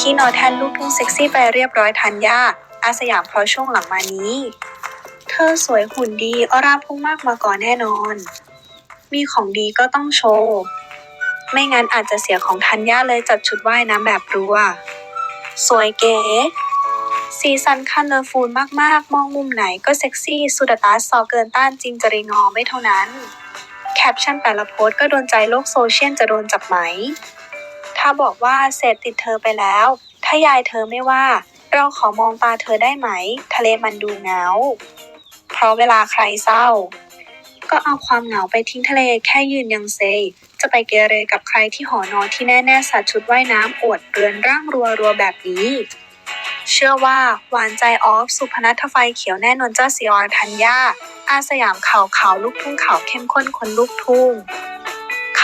ขี้นอแทนลูกทุ่งเซ็กซี่ไปเรียบร้อยทันยาอาสยามเพราะช่วงหลังมานี้ เธอสวยหุ่นดีออร่าพุ่งมากมาก่อนแน่นอน มีของดีก็ต้องโชว์ ไม่งั้นอาจจะเสียของทันยาเลยจัดชุดว่ายน้ำแบบรัว สวยเก๋สีสันคันเลอร์ฟูลมากๆ มองมุมไหนก็เซ็กซี่ สุดตาซอเกินต้านจริงจริงอไม่เท่านั้น แคปชั่นแต่ละโพสก็โดนใจโลกโซเชียลจะโดนจับไหม ถ้าบอกว่าเสพติดเธอไปแล้ว ถ้ายายเธอไม่ว่า เราขอมองตาเธอได้ไหม ทะเลมันดูเหงา เพราะเวลาใครเศร้า ก็เอาความเหงาไปทิ้งทะเลแค่ยืนยังเซ จะไปเกเรกับใครที่หอนอนที่แน่ๆสัตว์ชุดว่ายน้ำอวดเรือนร่างรัวๆแบบนี้ เชื่อว่าหวานใจออฟสุพนัทไฟเขียวแน่นอนเจ้าซีออนธัญญาอาสยามข่าวขาวลูกทุ่งข่าวเข้มข้นคนลูกทุ่ง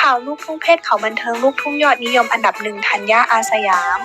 ข่าวลูกทุ่งเพศเขาบันเทิงลูกทุ่งยอดนิยมอันดับหนึ่งธัญญาอาสยาม